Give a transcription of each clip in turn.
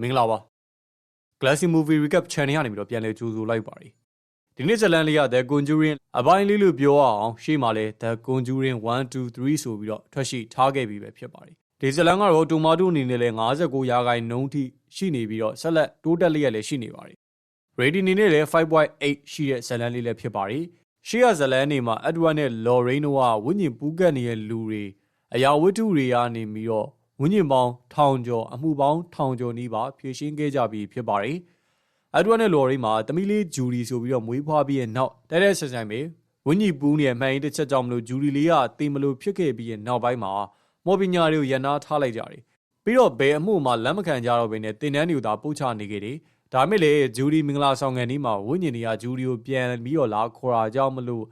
မင်္ဂလာပါ Glassy Movie Recap Channel ကနေပြီးတော့ပြန်လည်ကြိုဆိုလိုက်ပါတယ်ဒီနေ့ဇတ်လန်လေးက The Conjuring အပိုင်းလေးလို့ပြောအောင်ရှေ့မှာလဲ The Conjuring 1 2 3ဆိုပြီးတော့ထွက်ရှိထားခဲ့ပြီးပဲဖြစ်ပါတယ်ဒီဇတ်လန်ကတော့တိုမာတိုအနေနဲ့လဲ59ရာခိုင်နှုန်းထိရှိနေပြီးတော့ဆက်လက်တိုးတက်လျက်လည်းရှိနေပါတယ် rating အနေနဲ့လဲ5.8ရှိတဲ့ဇတ်လန်လေးလည်းဖြစ်ပါတယ်ရှေ့ကဇတ်လန်နေမှာ Edward နဲ့ Lorraine တို့ကဝိညာဉ်ပူးကတ်နေတဲ့လူတွေအရာဝတ္ထုတွေကနေပြီးတော့ ဝင်းကျင်ပေါင်းထောင်ကျော်အမှုပေါင်းထောင်ကျော်နီးပါဖြည့်ရှင်းခဲ့ကြပြီးဖြစ်ပါတယ်။အဒဝတ်နဲ့လော်ရီမှာတမီလေးဂျူရီဆိုပြီးတော့မွေးဖွားပြီးရဲ့နောက်တဲတဲဆက်ဆိုင်ပဲဝင်းကြီးပူးနေမှန်ရင်တစ်ချက်ကြောင့်မလို့ဂျူရီလေးကတင်မလို့ဖြစ်ခဲ့ပြီးရဲ့နောက်ပိုင်းမှာမော်ပညာတွေကိုရန်နာထားလိုက်ကြတယ်။ပြီးတော့ဘယ်အမှုမှာလက်မခံကြတော့ဘဲနဲ့တင်တန်းတွေကိုသာပို့ချနေခဲ့တယ်။ဒါမဲ့လေဂျူရီမင်္ဂလာဆောင်ကန်ဒီမှာဝင်းကျင်တွေကဂျူရီကိုပြန်ပြီးတော့လာခေါ်တာကြောင့်မလို့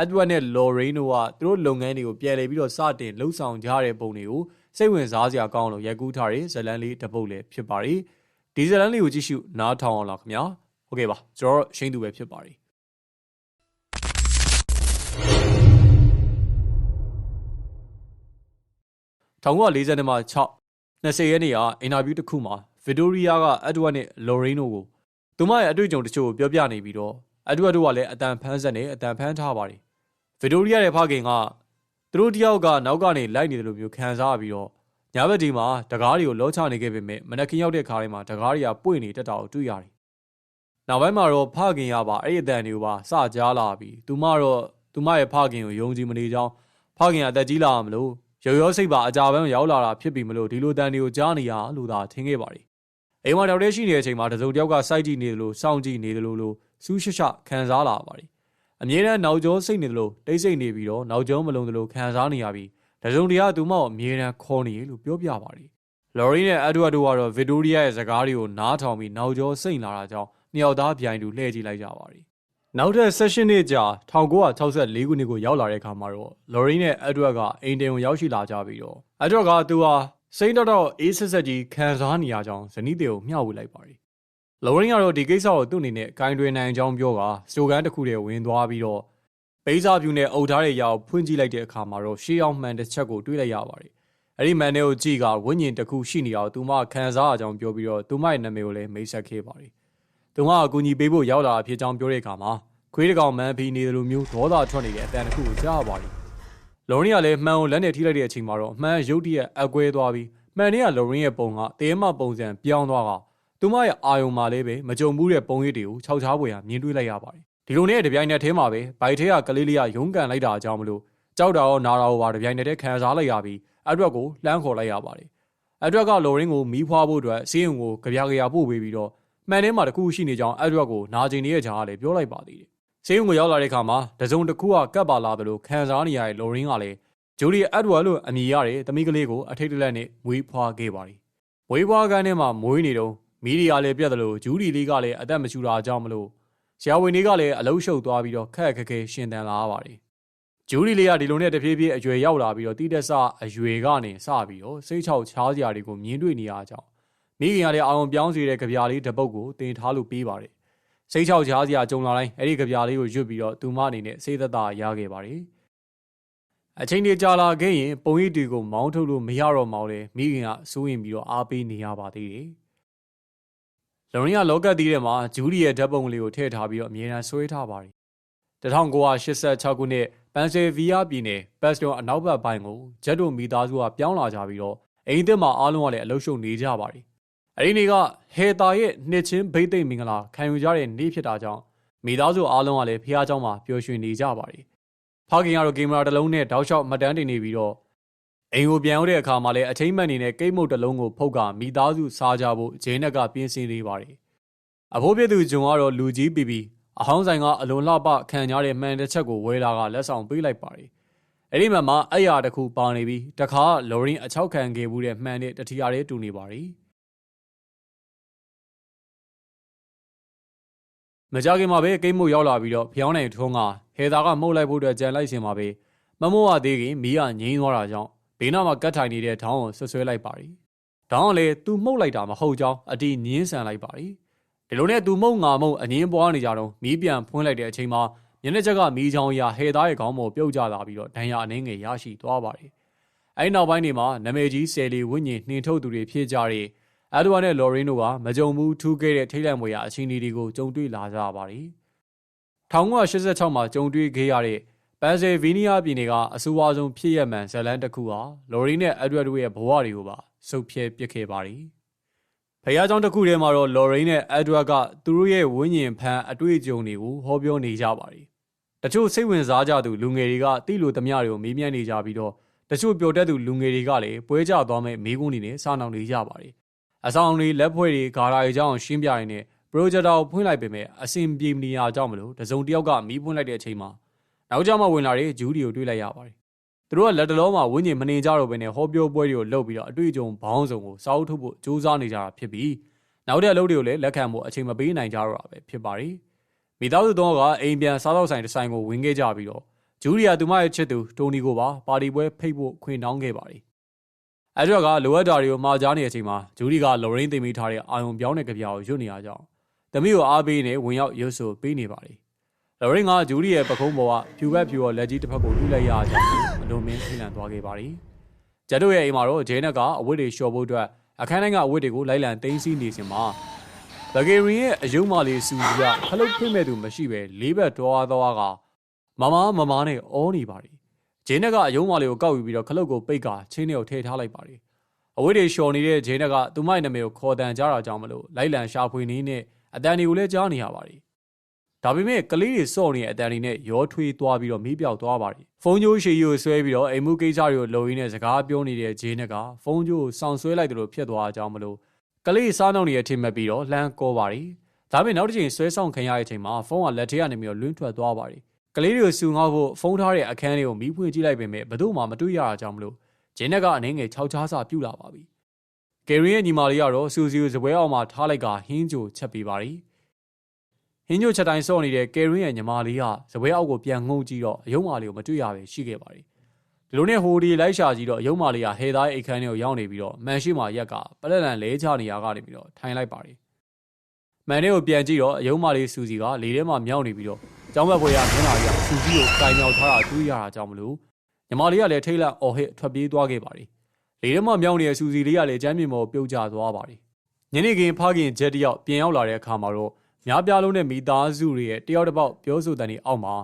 အဒဝတ်နဲ့လော်ရိန်းတို့ကသူတို့လုပ်ငန်းတွေကိုပြန်လည်ပြီးတော့စတင်လှုပ်ဆောင်ကြတဲ့ပုံတွေကို စိတ်ဝင်စားစရာကောင်းလို့ရိုက်ကူးထားတဲ့ဇလန်လေးတစ်ပုတ်လည်းဖြစ်ပါတယ်ဒီဇလန်လေးကိုကြည့်ရှုနားထောင်အောင်လားခင်ဗျာဟုတ်ကဲ့ပါကျွန်တော်ရှိန်သူပဲဖြစ်ပါတယ်1940မှာ6 20ရက်နေ့ကအင်တာဗျူးတစ်ခုမှာဗီတိုရီယာကအက်ဒဝတ်နဲ့လော်ရိနိုကိုသူမရဲ့အတွေ့အကြုံတချို့ကိုပြောပြနေပြီးတော့အက်ဒဝတ်တို့ကလည်းအတန်ဖန်းဆက်နဲ့အတန်ဖန်းထားပါတယ်ဗီတိုရီယာရဲ့ဖခင်က သူတို့တယောက်ကနောက်ကနေလိုက်နေတယ်လို့မျိုးခံစားပြီးတော့ညဘက်ဒီမှာတကားတွေကိုလောချနေခဲ့ပေမဲ့မနက်ခင်းရောက်တဲ့ခါတိုင်းမှာတကားတွေကပွင့်နေတက်တာကိုတွေ့ရတယ်။နောက်ပိုင်းမှာတော့ဖခင်ရပါအဲ့ဒီအတန်တွေကိုပါစကြားလာပြီးသူမတော့သူမရဲ့ဖခင်ကိုယုံကြည်မနေကြောင်းဖခင်ကအသက်ကြီးလာမလို့ရောရောစိတ်ပါအကြပန်းရောက်လာတာဖြစ်ပြီးမလို့ဒီလိုတန်တွေကိုကြားနေရလို့သာထင်ခဲ့ပါတယ်။အိမ်မှာတောက်တဲ့ရှိနေတဲ့အချိန်မှာတစုံတယောက်ကစိုက်ကြည့်နေတယ်လို့စောင့်ကြည့်နေတယ်လို့လို့စူးရှရှခံစားလာပါတယ် အမြဲတမ်းနောက်ကျောစိတ်နေသလိုတိတ်ဆိတ်နေပြီးတော့နောက်ကျောမလုံးသလိုခံစားနေရပြီးတစုံတရာသူမောက်အမြဲတမ်းခေါ်နေလို့ပြောပြပါတယ်။လော်ရီနဲ့အက်ဒဝတ်တို့ကတော့ဗစ်တိုးရီးယားရဲ့စကားတွေကိုနားထောင်ပြီးနောက်ကျောစိတ်လာတာကြောင့်နှစ်ယောက်သားပြိုင်တူလှည့်ကြည့်လိုက်ကြပါတယ်။နောက်ထပ် session နေ့ကြာ1964ခုနှစ်ကိုရောက်လာတဲ့အခါမှာတော့လော်ရီနဲ့အက်ဒဝတ်ကအိမ်တင်ကိုရောက်ရှိလာကြပြီးတော့အက်ဒဝတ်ကသူဟာစိတ်တော့တော့အေးဆက်ဆက်ကြီးခံစားနေရကြောင်းဇနီးတွေကိုမျှဝေလိုက်ပါတယ် လော်ရင်ကတော့ဒီကိစ္စကိုသူ့အနေနဲ့ဂိုင်းတွင်နိုင်ကြောင်းပြောကစတိုကန်တစ်ခုတည်းဝင်သွားပြီးတော့ပိစာပြူနဲ့အုပ်ထားတဲ့ရာကိုဖွင့်ကြည့်လိုက်တဲ့အခါမှာတော့ရှေးအောင်မှန်တစ်ချက်ကိုတွေးလိုက်ရပါတယ်။အဲ့ဒီမှန်တဲ့ကိုကြည့်ကဝိညာဉ်တစ်ခုရှိနေအောင်သူမခံစားအကြောင်းပြောပြီးတော့သူမရဲ့နာမည်ကိုလည်းမိတ်ဆက်ခဲ့ပါတယ်။သူကအကူအညီပေးဖို့ရောက်လာဖြစ်ကြောင်းပြောတဲ့အခါမှာခွေးတကောင်မှန်ပြီးနေတယ်လို့မျိုးဒေါသထွက်နေတဲ့အတန်တစ်ခုကိုကြားရပါတယ်။လော်ရင်ကလည်းမှန်ကိုလက်နဲ့ထိလိုက်တဲ့အချိန်မှာတော့မှန်ရုတ်တရက်အကွဲသွားပြီးမှန်တဲ့ကလော်ရင်ရဲ့ပုံကတဲမပုံစံပြောင်းသွားက သူမရဲ့အာယုံမှာလေးပဲမကြုံဘူးတဲ့ပုံရိပ်တွေကိုခြောက်ချားပွေရမြင်တွေ့လိုက်ရပါတယ်ဒီလိုနဲ့တပြိုင်နက်တည်းမှာပဲဘိုက်ထဲကကလေးလေးကရုန်းကန်လိုက်တာအကြောင်းမလို့ကြောက်တာရောနာတာရောပါတပြိုင်နက်တည်းခံစားလိုက်ရပြီးအဒွက်ကိုလှမ်းခေါ်လိုက်ရပါတယ်အဒွက်ကလော်ရင်းကိုမီးဖွားဖို့အတွက်စီးရုံကိုကြပြကြရပို့ပေးပြီးတော့မှန်ထဲမှာတခုရှိနေကြောင်းအဒွက်ကိုနာကျင်နေတဲ့ကြားကလည်းပြောလိုက်ပါသေးတယ်စီးရုံကိုရောက်လာတဲ့အခါမှာတစုံတစ်ခုကကပ်ပါလာတယ်လို့ခံစားနေရတဲ့လော်ရင်းကလည်းဂျိုဒီအက်ဒဝါလို့အမည်ရတဲ့သမီးကလေးကိုအထိတ်တလက်နဲ့မွေးဖွားခဲ့ပါတယ်။မွေးဖွားကန်းထဲမှာမွေးနေတော့ မီဒီယာလည်းပြတ်တယ်လို့ဂျူဒီလေးကလည်းအသက်မချူတာကြောင့်မလို့ဆရာဝန်တွေကလည်းအလုံးရှုပ်သွားပြီးတော့ခက်ခက်ခဲရှင်တန်လာပါတယ်ဂျူဒီလေးကဒီလိုနဲ့တဖြည်းဖြည်းအရွယ်ရောက်လာပြီးတော့တိတက်ဆအရွယ်ကနေစပြီးတော့စိတ်ချောက်ချားစရာတွေကိုမြင်တွေ့နေရကြောင်းမိခင်ကလည်းအောင်ပြောင်းစေတဲ့ကြပြားလေးတစ်ပုတ်ကိုတင်ထားလို့ပေးပါတယ်စိတ်ချောက်ချားစရာကြုံလာတိုင်းအဲ့ဒီကြပြားလေးကိုရွတ်ပြီးတော့သူမအနေနဲ့စိတ်သက်သာရခဲ့ပါတယ်အချိန်ကြီးကြာလာခဲ့ရင်ပုံရိပ်တွေကိုမောင်းထုတ်လို့မရတော့မှလည်းမိခင်ကစိုးရင်ပြီးတော့အားပေးနေရပါသေးတယ် လော်ရင်ကလောကတ်တီးထဲမှာဂျူးရီရဲ့ဓာတ်ပုံလေးကိုထည့်ထားပြီးတော့အမြဲတမ်းဆွဲထားပါတယ်1986ခုနှစ်ပန်ဆယ်ဗီးယားပြည်နယ်ပတ်စတွန်အနောက်ဘက်ပိုင်းကိုဂျက်တို့မိသားစုကပြောင်းလာကြပြီးတော့အိမ်သစ်မှာအားလုံးကလည်းအလုရှုံနေကြပါတယ်အဲဒီနေ့ကဟေတာရဲ့နှစ်ချင်းဘိသိက်မင်္ဂလာခံယူကြတဲ့နေ့ဖြစ်တာကြောင့်မိသားစုအားလုံးကလည်းဖះเจ้าမှာပျော်ရွှင်နေကြပါတယ်ဖခင်ကတော့ကင်မရာတစ်လုံးနဲ့တောက်လျှောက်မှတ်တမ်းတင်နေပြီးတော့ အိမ်ကိုပြန်ရောက်တဲ့အခါမှာလည်းအချိန်မှန်နေတဲ့ကိတ်မုတ်တစ်လုံးကိုဖုတ်ကမိသားစုစားကြဖို့ဂျင်းနက်ကပြင်းစင်နေပါတယ်။အဖိုးပြသူဂျုံကတော့လူကြီးပီပီအဟောင်းဆိုင်ကအလွန်လှပခံကြတဲ့မှန်တစ်ချက်ကိုဝဲလာကလက်ဆောင်ပေးလိုက်ပါတယ်။အဲ့ဒီမှာမှအဲ့ရတခုပါနေပြီးတခါလော်ရင်အချောက်ခံခဲ့မှုတဲ့မှန်တဲ့တတိယရဲတူနေပါတယ်။မကြခင်မှာပဲကိတ်မုတ်ရောက်လာပြီးတော့ဖျောင်းနိုင်ထုံးကဟေသာကမှုတ်လိုက်ဖို့အတွက်ကြံလိုက်စင်မှာပဲမမိုးဝသေးခင်မီးကငိမ့်သွားတာကြောင့် ဘေးနားမှာကတ်ထိုင်နေတဲ့ဒေါင်းကိုဆွဆွဲလိုက်ပါရီဒေါင်းကလည်းသူမှုတ်လိုက်တာမဟုတ်ကြောင်းအတီညင်းဆန်လိုက်ပါရီဒီလိုနဲ့သူမှုတ်ငါမှုတ်အငင်းပွားနေကြတော့မီးပြန်ဖွင့်လိုက်တဲ့အချိန်မှာမျက်နှာချက်ကမီးချောင်းရဟဲသားရဲ့ခေါင်းပေါ်ပြုတ်ကျလာပြီးတော့ဒဏ်ရာအနှင်းငယ်ရရှိသွားပါရီအဲဒီနောက်ပိုင်းတွေမှာနမေကြီးဆယ်လီဝိညာဉ်နှင်ထုတ်သူတွေဖြစ်ကြတဲ့အဒဝါနဲ့လော်ရင်းတို့ကမကြုံဘူးထူးခဲ့တဲ့ထိတ်လန့်မွေရာအခြေအနေတွေကိုကြုံတွေ့လာကြရပါတယ်1986မှာကြုံတွေ့ခဲ့ရတဲ့ ပန်ဆယ်ဗီးနီးယားပြည်နယ်ကအဆိုးဝါးဆုံးဖြစ်ရမှန်ဇလန်တစ်ခုဟာလော်ရီနဲ့အက်ဒဝတ်တို့ရဲ့ဘဝတွေကိုပါစုပ်ဖြဲပစ်ခဲ့ပါတယ်။ဖခင်ကြောင့်တစ်ခုတည်းမှာတော့လော်ရီနဲ့အက်ဒဝတ်ကသူတို့ရဲ့ဝိညာဉ်ဖန်အတွေ့အကြုံတွေကိုဟောပြောနေကြပါတယ်။တချို့စိတ်ဝင်စားကြသူလူငယ်တွေကတိလိုသမျှတွေကိုမေးမြန်းနေကြပြီးတော့တချို့ပျော်တတ်သူလူငယ်တွေကလည်းပွဲကြသွားမဲ့မိကုန်းတွေနဲ့စားနှောင်နေကြပါတယ်။အဆောင်တွေလက်ဖွဲ့တွေဂါရာတွေကြောင့်ရှင်းပြရင်းနဲ့ပရိုဂျက်တာကိုဖွင့်လိုက်ပေမဲ့အဆင်ပြေမနေရကြောင်းမလို့တစုံတစ်ယောက်ကမီးဖွင့်လိုက်တဲ့အချိန်မှာ နောက်ကျမှဝင်လာတဲ့ဂျူးဒီကိုတွေ့လိုက်ရပါတယ်။သူတို့ကလက်တလုံးမှာဝင်းကျင်မနေကြတော့ဘဲနဲ့ဟောပြောပွဲတွေကိုလုပ်ပြီးတော့အတွေ့အကြုံဘောင်းစုံကိုစာအုပ်ထုတ်ဖို့စူးစမ်းနေကြတာဖြစ်ပြီးနောက်တဲ့အလုပ်တွေကိုလည်းလက်ခံဖို့အချိန်မပေးနိုင်ကြတော့တာပဲဖြစ်ပါတယ်။မိသားစုသုံးကအိမ်ပြန်စားတော့ဆိုင်တစ်ဆိုင်ကိုဝင်ခဲ့ကြပြီးတော့ဂျူရီယာသူမရဲ့ချစ်သူတိုနီကိုပါပါတီပွဲဖိတ်ဖို့ခွင့်တောင်းခဲ့ပါတယ်။အဲ့တော့ကလိုအပ်တာတွေကိုမှာကြားနေတဲ့အချိန်မှာဂျူရီကလော်ရင်းတင်မိထားတဲ့အာယုံပြောင်းတဲ့ကြပြာကိုရွတ်နေရကြောင်းတမီးကိုအားပေးနေဝင်ရောက်ရွတ်ဆိုပေးနေပါတယ် လော်ရင်ကဂျူရီရဲ့ပခုံးပေါ်ကဖြူဘက်ဖြူရောလက်ကြီးတစ်ဖက်ကိုလှူလိုက်ရကြောင်းအလုံးမင်းထိလန်သွားခဲ့ပါတယ်။ဂျက်တို့ရဲ့အိမ်မှာတော့ဂျဲနက်ကအဝတ်တွေလျှော်ဖို့အတွက်အခန်းတိုင်းကအဝတ်တွေကိုလိုက်လံတင်းစီးနေစဉ်မှာဘဂေရင်ရဲ့အယုံမလေးစူကြီးကခလုတ်ဖိမဲ့သူမရှိပဲလေးဘက်တော်သွားကမမမမနဲ့အောနေပါတယ်။ဂျဲနက်ကအယုံမလေးကိုကောက်ယူပြီးတော့ခလုတ်ကိုပိတ်ကချင်းထဲကိုထည့်ထားလိုက်ပါတယ်။အဝတ်တွေလျှော်နေတဲ့ဂျဲနက်ကသူမရဲ့နာမည်ကိုခေါ်တန်ကြတာကြောင့်မလို့လိုက်လံရှာဖွေနေနဲ့အတန်တွေကိုလည်းကြားနေရပါတယ် ဒါပေမဲ့ကလေးတွေစော့နေတဲ့အတန်တွေနဲ့ရောထွေးသွားပြီးတော့မီးပြောက်သွားပါတယ်ဖုန်းကြိုးရှည်ကြီးကိုဆွဲပြီးတော့အိမ်မှုကိစ္စတွေကိုလုံရင်းနဲ့စကားပြောနေတဲ့ဂျေးနက်ကဖုန်းကြိုးကိုစောင့်ဆွဲလိုက်တယ်လို့ဖြစ်သွားကြအောင်မလို့ကလေးစားနှောင်းနေတဲ့အထိမှတ်ပြီးတော့လှမ်းကောပါတယ်ဒါပေမဲ့နောက်တစ်ချိန်ဆွဲဆောင်ခံရတဲ့အချိန်မှာဖုန်းကလက်ထဲကနေပြီးတော့လွင့်ထွက်သွားပါတယ်ကလေးတွေကိုစူငေါ့ဖို့ဖုန်းထားတဲ့အခန်းလေးကိုမီးဖွင့်ကြည့်လိုက်ပေမဲ့ဘယ်သူမှမတွေ့ရတာကြောင့်မလို့ဂျင်းနက်ကအနေငယ်ခြောက်ချားစာပြူလာပါပြီ။ကယ်ရီရဲ့ညီမလေးကတော့စူစီကိုစပွဲအောင်မှာထားလိုက်ကဟင်းကြိုချက်ပေးပါတယ်။ ဟင်းညိုချက်တိုင်းစော့နေတဲ့ကယ်ရင်းရဲ့ညီမလေးကဇပွဲအောက်ကိုပြန်ငုံကြည့်တော့အယုံမာလေးကိုမတွေ့ရပဲရှိခဲ့ပါတယ်ဒီလိုနဲ့ဟိုဒီလိုက်ရှာကြည့်တော့အယုံမာလေးကဟဲသားအိတ်ခမ်းထဲကိုရောက်နေပြီးတော့မန်ရှိမာရက်ကပလက်လန်လဲချနေရကနေပြီးတော့ထိုင်လိုက်ပါတယ်မန်လေးကိုပြန်ကြည့်တော့အယုံမာလေးစူစီကလေထဲမှာမြောက်နေပြီးတော့ကျောင်းဘက်ဘွေရမျက်နှာကြီးကစူစီကိုကင်မြောက်ထားတာတွေ့ရတာကြောင့်မလို့ညီမလေးကလည်းထိတ်လန့်အော်ဟစ်ထွက်ပြေးသွားခဲ့ပါတယ်လေထဲမှာမြောက်နေတဲ့စူစီလေးကလည်းကျမ်းမြေပေါ်ပြုတ်ကျသွားပါတယ်ညနေခင်းဖခင်ဂျက်တယောက်ပြန်ရောက်လာတဲ့အခါမှာတော့ များပြားလုံးတဲ့မိသားစုတွေရဲ့တယောက်တစ်ပေါက်ပြောဆိုတဲ့နေအောက်မှာ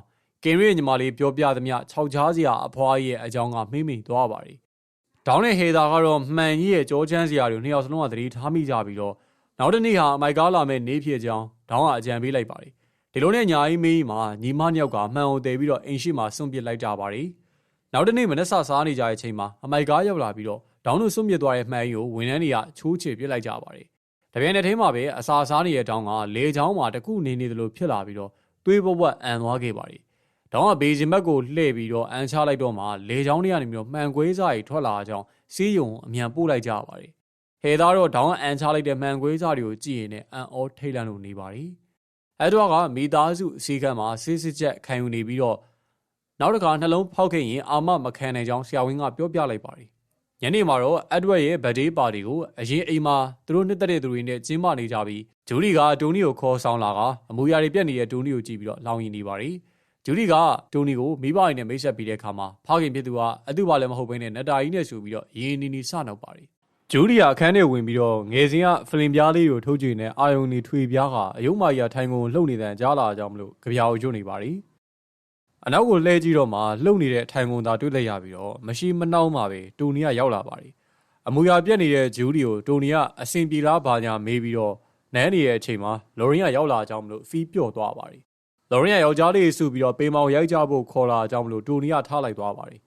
ကင်ရီရဲ့ညီမလေးပြောပြသမျှခြောက်ချားစရာအဖွားကြီးရဲ့အကြောင်းကမိမိသွားပါတယ်။ဒေါင်းနဲ့ဟေသာကတော့မှန်ကြီးရဲ့ကြောချမ်းစရာတွေနှစ်ယောက်စလုံးကသတိထားမိကြပြီးတော့နောက်တစ်နေ့ဟာမိုက်ကားလာမဲ့နေဖြစ်ကြောင်းဒေါင်းကအကြံပေးလိုက်ပါတယ်။ဒီလိုနဲ့ညာကြီးမင်းမှာညီမနှစ်ယောက်ကမှန်အောင်တည်ပြီးတော့အိမ်ရှိမှာစွန့်ပစ်လိုက်ကြပါတယ်။နောက်တစ်နေ့မနေ့ဆစားနေကြတဲ့အချိန်မှာအမိုက်ကားရောက်လာပြီးတော့ဒေါင်းတို့စွန့်ပစ်သွားတဲ့မှန်ကြီးကိုဝန်ထမ်းတွေကချိုးချေပစ်လိုက်ကြပါတယ် တပြိုင်နက်တည်းမှာပဲအစာစားနေတဲ့တောင်းကလေချောင်းမှာတခုနေနေသလိုဖြစ်လာပြီးတော့သွေးပွက်အန်သွားခဲ့ပါတယ်။တောင်းကဘေးစင်ဘက်ကိုလှည့်ပြီးတော့အန်ချလိုက်တော့မှလေချောင်းတွေကနေပြီးတော့မှန်ကွေးစားကြီးထွက်လာကြောင်းစီးယုံအမြန်ပို့လိုက်ကြပါတယ်။ဟဲသားတော့တောင်းအန်ချလိုက်တဲ့မှန်ကွေးစားတွေကိုကြည့်ရင်လည်းအန်အောထိတ်လန့်လို့နေပါတယ်။အဲတော့ကမိသားစုအစည်းကမ်းမှာစစ်စစ်ချက်ခံယူနေပြီးတော့နောက်တစ်ခါနှလုံးဖောက်ခဲ့ရင်အာမမခံနိုင်ကြောင်းဆရာဝန်ကပြောပြလိုက်ပါတယ် ညနေမှာတော့အက်ဒဝက်ရဲ့ဗတ်ဒေးပါတီကိုအရင်အိမ်မှာသူတို့နှစ်သက်တဲ့သူတွေနဲ့ကျင်းပနေကြပြီးဂျူလီကတိုနီကိုခေါ်ဆောင်လာကအမူအရာတွေပြက်နေတဲ့တိုနီကိုကြည့်ပြီးတော့လောင်ရင်နေပါတယ်ဂျူလီကတိုနီကိုမိဘတွေနဲ့မိတ်ဆက်ပြီးတဲ့အခါမှာဖခင်ဖြစ်သူကအတူပါလည်းမဟုတ်ဘဲနဲ့နတာကြီးနဲ့ဆိုပြီးတော့ရင်းနီနီစနောက်ပါတယ်ဂျူလီယာအခန်းထဲဝင်ပြီးတော့ငယ်စဉ်ကဖလင်ပြားလေးကိုထုတ်ကြည့်နေအာယုန်နေထွေပြားကအယုံမာကြီးထိုင်ကုန်လှုပ်နေတဲ့ကြားလာကြမလို့ကြပြာကိုကျွတ်နေပါတယ် အနောက်ကိုလှည့်ကြည့်တော့မှလှုပ်နေတဲ့ထိုင်ကုန်သာတွေ့လိုက်ရပြီးတော့မရှိမနှောင်းမှပဲတူနီကရောက်လာပါတယ်အမူအရာပြက်နေတဲ့ဂျူးဒီကိုတူနီကအစင်ပြေလားဘာညာမေးပြီးတော့နန်းနေတဲ့အချိန်မှာလော်ရင်ကရောက်လာကြောင်းမလို့ဖီးပြော့သွားပါတယ်လော်ရင်ကယောက်ျားလေးစုပြီးတော့ပေမောင်ရိုက်ကြဖို့ခေါ်လာကြောင်းမလို့တူနီကထားလိုက်သွားပါတယ်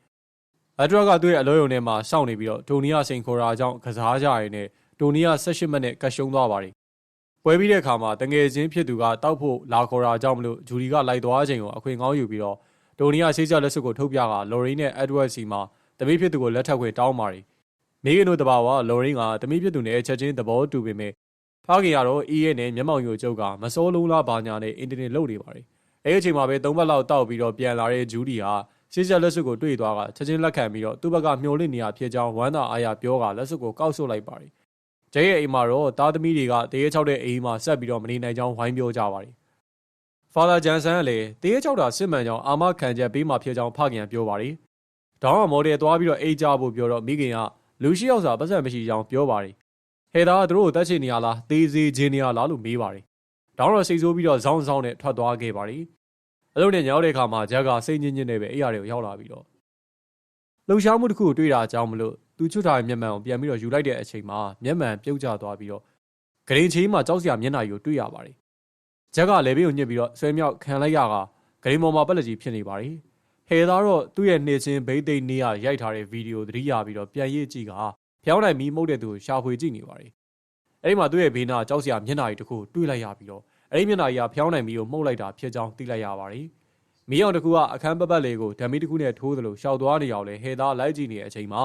အဒရကသူ့ရဲ့အလုံးယုံထဲမှာစောင့်နေပြီးတော့တူနီကစိန်ခေါ်တာကြောင့်ကစားကြရင်းနဲ့တူနီက18မိနစ်ကရှုံးသွားပါတယ် ပွဲပြီးတဲ့အခါမှာတငယ်ချင်းဖြစ်သူကတောက်ဖို့လာခေါ်တာကြောင့်မလို့ဂျူလီကလိုက်သွားချိန်ကိုအခွင့်ကောင်းယူပြီးတော့ဒိုနီယာဆေးကြလက်စွပ်ကိုထုတ်ပြကလော်ရင်းနဲ့အက်ဒဝတ်စီမှာတမိဖြစ်သူကိုလက်ထပ်ခွင့်တောင်းပါတယ်မိခင်တို့တဘာဝလော်ရင်းကတမိဖြစ်သူနဲ့ချက်ချင်းသဘောတူပေမဲ့ဖခင်ကတော့အီးရဲ့နဲ့မျက်မှောင်ယိုကျုပ်ကမစိုးလုံးလားဘာညာနဲ့အင်တာနက်လုပ်နေပါတယ်အဲဒီအချိန်မှာပဲသုံးဘက်လောက်တောက်ပြီးတော့ပြန်လာတဲ့ဂျူဒီဟာဆေးကြလက်စွပ်ကိုတွေ့သွားကချက်ချင်းလက်ခံပြီးတော့သူ့ဘက်ကမျောလင့်နေရဖြစ်ကြောင်းဝမ်းသာအားရပြောကလက်စွပ်ကိုကောက်ဆုပ်လိုက်ပါတ ယ်ကျဲရဲ့အိမ်မှာတော့သားသမီးတွေကတရေချောက်တဲ့အိမ်မှာဆက်ပြီးတော့မနေနိုင်ကြောင်းဝိုင်းပြောကြပါတယ်ဖာသာဂျန်ဆန်ကလည်းတရေချောက်တာစစ်မှန်ကြောင်းအာမခံချက်ပေးမှဖြစ်ကြောင်းဖခင်ပြောပါတယ်။ဒေါင်းကမော်ဒယ်သွားပြီးတော့အိတ်ကြဖို့ပြောတော့မိခင်ကလူရှိရောက်စာပတ်စံမရှိကြောင်းပြောပါတယ်ဟဲသားကသူတို့ကိုတက်ချင်နေရလားသေစေခြင်းနေရလားလို့မေးပါတယ်တောင်းတော့စိတ်ဆိုးပြီးတော့ဇောင်းဇောင်းနဲ့ထွက်သွားခဲ့ပါတယ်အလုံးနဲ့ညောင်းတဲ့အခါမှာဂျက်ကစိတ်ညစ်ညစ်နဲ့ပဲအိယာတွေကိုရောက်လာပြီးတော့လှုပ်ရှားမှုတစ်ခုကိုတွေ့တာအကြောင်းမလို့ သူချွတ်ထားတဲ့မျက်မှန်ကိုပြန်ပြီးတော့ယူလိုက်တဲ့အချိန်မှာမျက်မှန်ပြုတ်ကျသွားပြီးတော့ဂရင်ချီမှာကြောက်စရာမျက်နှာကြီးကိုတွေ့ရပါတယ်ဂျက်ကလည်းဘေးကိုညှစ်ပြီးတော့ဆွဲမြောက်ခံလိုက်ရကဂရင်ပေါ်မှာပက်လက်ကြီးဖြစ်နေပါတယ်ဟဲသားတော့သူ့ရဲ့နှိမ့်ချင်းဘိသိက်နေရရိုက်ထားတဲ့ဗီဒီယိုသတိရပြီးတော့ပြန်ရေးကြည့်ကဖျောင်းနိုင်မီမှုတ်တဲ့သူကိုရှာဖွေကြည့်နေပါတယ်အဲ့ဒီမှာသူ့ရဲ့ဘေးနာကြောက်စရာမျက်နှာကြီးတစ်ခုတွေ့လိုက်ရပြီးတော့အဲ့ဒီမျက်နှာကြီးကဖျောင်းနိုင်မီကိုမှုတ်လိုက်တာဖြစ်ကြောင်းသိလိုက်ရပါတယ်မီးအောင်တစ်ခုကအခန်းပတ်ပတ်လေးကိုဓမီတစ်ခုနဲ့ထိုးသလိုရှောက်သွားနေအောင်လဲဟဲသားလိုက်ကြည့်နေတဲ့အချိန်မှာ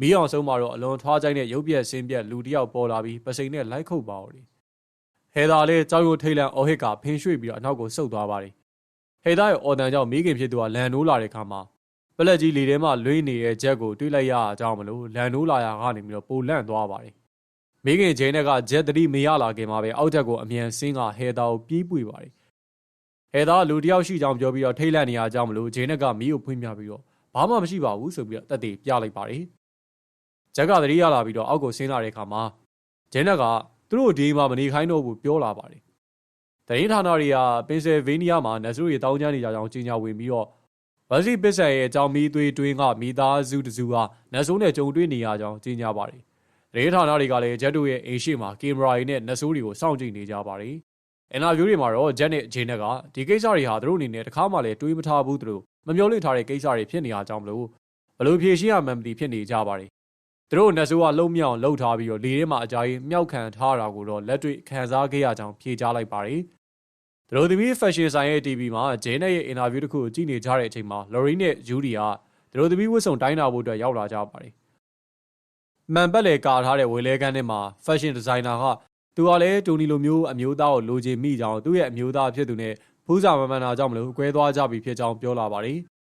မီးအောင်ဆုံးမှာတော့အလွန်ထွားကြိုင်းတဲ့ရုပ်ပြက်ဆင်းပြက်လူတစ်ယောက်ပေါ်လာပြီးပစိန်နဲ့လိုက်ခုတ်ပါဦးတယ်ဟဲသားလည်းကြောက်ရွံ့ထိတ်လန့်အော်ဟစ်ကဖင်းရွှေ့ပြီးတော့အနောက်ကိုဆုတ်သွားပါတယ်ဟဲသားရဲ့အော်တန်ကြောင့်မိခင်ဖြစ်သူကလန်နိုးလာတဲ့ခါမှာပလက်ကြီးလေထဲမှာလွှင်းနေတဲ့ဂျက်ကိုတွေးလိုက်ရအကြောင်းမလို့လန်နိုးလာရကနေပြီးတော့ပိုလန့်သွားပါတယ်မိခင်ဂျင်းနဲ့ကဂျက်တတိမရလာခင်မှာပဲအောက်ထက်ကိုအမြန်ဆင်းကဟဲသားကိုပြေးပွေပါတယ်ဟဲသားလူတယောက်ရှိကြောင်းပြောပြီးတော့ထိတ်လန့်နေရအကြောင်းမလို့ဂျင်းနဲ့ကမီးကိုဖွင့်ပြပြီးတော့ဘာမှမရှိပါဘူးဆိုပြီးတော့တက်တည်ပြလိုက်ပါတယ် ဂျက်ကသတိရလာပြီးတော့အောက်ကိုဆင်းလာတဲ့အခါမှာဂျင်းနဲ့ကသူတို့ဒီမှာမနေခိုင်းတော့ဘူးပြောလာပါတယ်တရင်ဌာနတွေကပင်ဆယ်ဗေးနီးယားမှာနက်စရိုတွေတောင်းကျမ်းနေကြကြောင်းကြေညာဝင်ပြီးတော့ဗစီပစ်ဆန်ရဲ့အကြောင်းမီးသွေးတွင်းကမိသားစုတစုကနက်ဆိုးနဲ့ကြုံတွေ့နေရကြောင်းကြေညာပါတယ်။တရင်ဌာနတွေကလည်းဂျက်တို့ရဲ့အိမ်ရှိမှာကင်မရာတွေနဲ့နက်ဆိုးတွေကိုစောင့်ကြည့်နေကြပါတယ်။အင်တာဗျူးတွေမှာတော့ဂျက်နဲ့ဂျင်းနဲ့ကဒီကိစ္စတွေဟာသူတို့အနေနဲ့တခါမှလည်းတွေးမထားဘူးသူတို့မမျှော်လင့်ထားတဲ့ကိစ္စတွေဖြစ်နေရကြောင်းမလို့ဘလို့ဖြေရှင်းရမှန်းမသိဖြစ်နေကြပါတယ်။ သူတို့နက်ဆိုးကလုံမြောင်လှုပ်ထားပြီးတော့လေထဲမှာအကြိုင်းမြောက်ခံထားတာကိုတော့လက်တွေ့ခံစားခဲ့ရကြောင်းဖြေကြားလိုက်ပါတယ်။သူတို့သမီး fashion ဆိုင်ရဲ့ TV မှာဂျင်းနဲ့ရဲ့ interview တစ်ခုကိုကြည့်နေကြတဲ့အချိန်မှာ Lori နဲ့ Judy ကသူတို့သမီးဝတ်စုံတိုင်းတာဖို့အတွက်ရောက်လာကြပါတယ်။မှန်ပတ်လေကာထားတဲ့ဝေလဲကန်းထဲမှာ fashion designer ကသူကလည်းတိုနီလိုမျိုးအမျိုးသားကိုလိုချင်မိကြောင်းသူ့ရဲ့အမျိုးသားဖြစ်သူနဲ့ဖူးစာမမှန်တာကြောင့်မလို့ကွဲသွားကြပြီဖြစ်ကြောင်းပြောလာပါတယ်။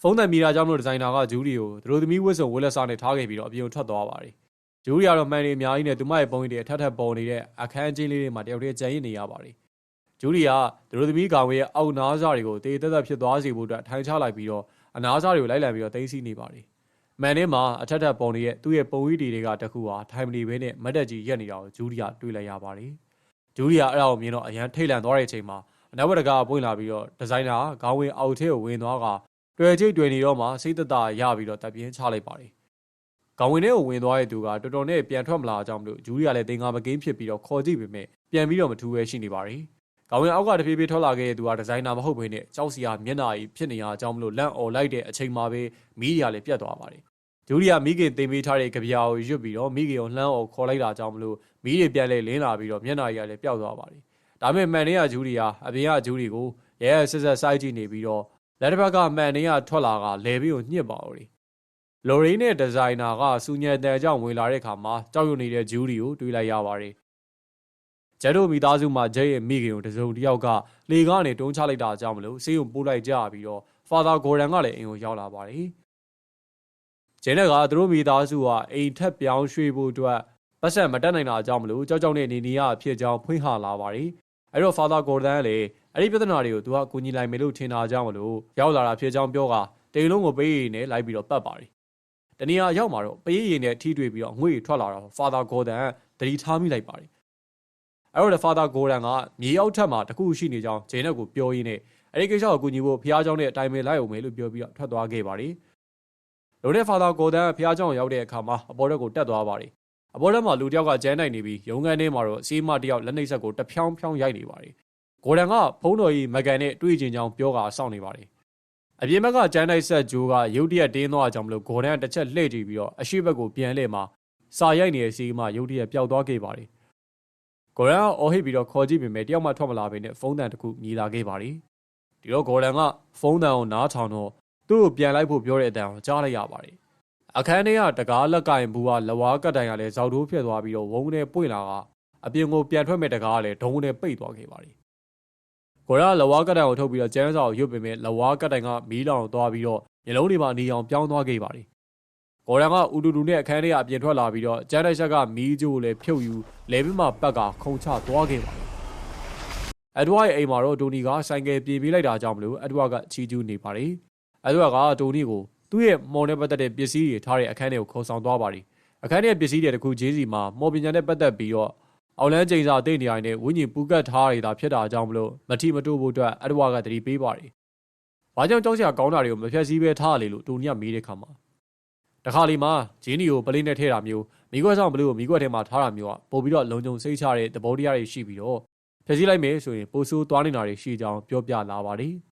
ဖုန်းသက်မီတာကြောင့်မလို့ဒီဇိုင်နာကဂျူဒီကိုသူတို့သမီးဝတ်စုံဝတ်လက်စားနဲ့ထားခဲ့ပြီးတော့အပြင်ထွက်သွားပါတယ်။ဂျူဒီကတော့မှန်နေအများကြီးနဲ့သူမရဲ့ပုံရိပ်တွေအထက်ထပ်ပေါ်နေတဲ့အခန်းချင်းလေးတွေမှာတယောက်တည်းကြံရစ်နေရပါတယ်။ဂျူဒီကသူတို့သမီးကောင်ရဲ့အောက်နားစားတွေကိုတေးသက်သက်ဖြစ်သွားစေဖို့အတွက်ထိုင်ချလိုက်ပြီးတော့အနားစားတွေကိုလိုက်လံပြီးတော့တင်းစီနေပါတယ်။မှန်ထဲမှာအထက်ထပ်ပေါ်နေတဲ့သူ့ရဲ့ပုံရိပ်တွေကတခုဟာထိုင်မနေဘဲနဲ့မတ်တက်ကြီးရက်နေတာကိုဂျူဒီကတွေ့လိုက်ရပါတယ်။ဂျူဒီကအဲ့ဒါကိုမြင်တော့အရန်ထိတ်လန့်သွားတဲ့အချိန်မှာအနောက်ဘက်ကပွင့်လာပြီးတော့ဒီဇိုင်နာခေါင်းဝင်အောက်ထဲကိုဝင်သွားက တွေ့ချိတ်တွေ့နေတော့မှစိတ်သက်သာရပြီးတော့တပ်ပြင်းချလိုက်ပါတယ်။ခေါင်းဝင်ထဲကိုဝင်သွားတဲ့သူကတော်တော်နဲ့ပြန်ထွက်မလာအောင်လို့ဂျူရီကလည်းတင်ကာမကင်းဖြစ်ပြီးတော့ခေါ်ကြည့်ပေမဲ့ပြန်ပြီးတော့မထူးပဲရှိနေပါတယ်။ခေါင်းဝင်အောက်ကတဖြည်းဖြည်းထွက်လာခဲ့တဲ့သူကဒီဇိုင်နာမဟုတ်ဘဲနဲ့ကြောက်စရာမျက်နှာကြီးဖြစ်နေရအောင်မလို့လန့်អော်လိုက်တဲ့အချိန်မှာပဲမီးတွေကလည်းပြတ်သွားပါတယ်။ဂျူရီကမိခင်တင်ပေးထားတဲ့ကြပြာကိုရွတ်ပြီးတော့မိခင်ကိုလှမ်းអော်ခေါ်လိုက်တာကြောင့်မလို့မီးတွေပြန်လဲလင်းလာပြီးတော့မျက်နှာကြီးကလည်းပျောက်သွားပါတယ်။ဒါပေမဲ့မှန်နေရဂျူရီဟာအပြင်ကဂျူရီကိုရဲရဲဆက်ဆက်စိုက်ကြည့်နေပြီးတော့ လက်တစ်ဖက်ကမှန်နေရထွက်လာကလဲပြီးကိုညှစ်ပါဦးတယ်။လိုရီနဲ့ဒီဇိုင်နာကစူညံတန်ကြောင့်ဝင်လာတဲ့ခါမှာကြောက်ရွံ့နေတဲ့ဂျူရီကိုတွေးလိုက်ရပါတယ်။ဂျက်တို့မိသားစုမှာဂျက်ရဲ့မိခင်ကိုတစုံတစ်ယောက်ကလေကားနဲ့တွန်းချလိုက်တာကြောင့်မလို့ဆေးရုံပို့လိုက်ကြပြီးတော့ဖာသာဂိုရန်ကလည်းအိမ်ကိုရောက်လာပါတယ်။ဂျင်းကသူတို့မိသားစုကအိမ်ထက်ပြောင်းရွှေ့ဖို့အတွက်ပတ်စံမတက်နိုင်တာကြောင့်မလို့ကြောက်ကြောက်နဲ့နေနေရဖြစ်ကြောင်းဖွင့်ဟလာပါတယ်။ အဲ့တော့ဖာသာဂိုရန်ကလည်းအဲ့ဒီပြဿနာတွေကိုသူကကူညီလိုက်မယ်လို့ထင်တာကြောင့်မလို့ရောက်လာတာဖြစ်ကြောင်းပြောကတိန်လုံးကိုပေးရည်နဲ့လိုက်ပြီးတော့ပတ်ပါတယ်။တနည်းအားရောက်မှာတော့ပေးရည်နဲ့ထိတွေ့ပြီးတော့ငွေထွက်လာတော့ဖာသာဂိုဒန်တတိထားမိလိုက်ပါတယ်။အဲ့တော့ဖာသာဂိုဒန်ကမြေအောက်ထက်မှာတခုရှိနေကြောင်းဂျေနက်ကိုပြောရင်းနဲ့အဲ့ဒီကိစ္စကိုကူညီဖို့ဖះเจ้าနဲ့အတိုင်းပဲလိုက်အောင်မယ်လို့ပြောပြီးတော့ထွက်သွားခဲ့ပါတယ်။လုံတဲ့ဖာသာဂိုဒန်ဖះเจ้าရောက်တဲ့အခါမှာအပေါ်ရက်ကိုတက်သွားပါတယ်။ အပေါ်ရက်မှာလူတယောက်ကကျန်းနိုင်နေပြီးရုံးခန်းထဲမှာတော့စီးမတယောက်လက်နှိပ်ဆက်ကိုတဖြောင်းဖြောင်းရိုက်နေပါတယ်ဂိုဒန်ကဖုံးတော်ကြီးမကန်နဲ့တွေ့ကျင်ကြောင်းပြောကာစောင့်နေပါတယ်။အပြင်ဘက်ကကျန်းတိုက်ဆက်ဂျိုးကရုတ်တရက်တင်းသွားကြောင်းမလို့ဂိုဒန်တစ်ချက်လှည့်ကြည့်ပြီးတော့အရှိဘက်ကိုပြန်လှည့်မှာစာရိုက်နေတဲ့စီးမှရုတ်တရက်ပျောက်သွားခဲ့ပါတယ်။ဂိုဒန်ကအော်ဟစ်ပြီးတော့ခေါ်ကြည့်ပေမဲ့တယောက်မှထွက်မလာဘဲနဲ့ဖုန်းတန်တစ်ခုမြည်လာခဲ့ပါတယ်။ဒီတော့ဂိုဒန်ကဖုန်းတန်ကိုနားထောင်တော့သူ့ကိုပြန်လိုက်ဖို့ပြောတဲ့အတန်ကိုကြားလိုက်ရပါတယ်။ အခန်းထဲကတကားလက်ကင်ဘူးကလဝါကတိုင်ကလည်းဇောက်တိုးဖြစ်သွားပြီးတော့ဝုန်းနဲ့ပွင့်လာကအပြင်ကိုပြန်ထွက်မဲ့တကားကလည်းဒုံနဲ့ပိတ်သွားခဲ့ပါတယ်ကိုရာလဝါကတိုင်ကိုထုတ်ပြီးတော့ကျန်းစာကိုရွတ်ပေမဲ့လဝါကတိုင်ကမီးလောင်သွားပြီးတော့မျက်လုံးတွေမှာနေအောင်ပြောင်းသွားခဲ့ပါတယ်။ကိုရန်ကဦးတူတူနဲ့အခန်းထဲကအပြင်ထွက်လာပြီးတော့ကျန်းတဲ့ချက်ကမီးကြိုးကိုလည်းဖြုတ်ယူလဲပြီးမှပတ်ကခုံချသွားခဲ့ပါတယ်။အဒဝါရဲ့အိမ်မှာတော့တိုနီကဆိုင်ကယ်ပြေးပြေးလိုက်တာကြောင့်မလို့အဒဝါကချီကျူးနေပါတယ်။အဒဝါကတိုနီကို သူ့ရဲ့မော်နဲ့ပတ်သက်တဲ့ပစ္စည်းတွေထားတဲ့အခန်းထဲကိုခေါ်ဆောင်သွားပါတယ်။အခန်းထဲပစ္စည်းတွေတခုချင်းစီမှာမော်ပညာနဲ့ပတ်သက်ပြီးတော့အောင်လန်းကျိန်စာတိတ်နေရိုင်းနဲ့ဝိညာဉ်ပူကတ်ထားရတာဖြစ်တာကြောင့်မလို့မထီမတိုးဖို့အတွက်အတဝါကတတိပေးပါတယ်။ဘာကြောင့်ကြောက်စရာကောင်းတာတွေကိုမဖြတ်စည်းပဲထားလေလို့တူနီကမေးတဲ့ခါမှာတခါလီမှာဂျင်းနီကိုပလိနဲ့ထည့်တာမျိုးမိခွက်ဆောင်ဘလူးကိုမိခွက်ထဲမှာထားတာမျိုးကပို့ပြီးတော့လုံခြုံစိတ်ချတဲ့သဘောတရားတွေရှိပြီးတော့ဖြည့်စည်းလိုက်မယ်ဆိုရင်ပိုဆိုးသွားနေတာတွေရှိကြောင်းပြောပြလာပါတယ်။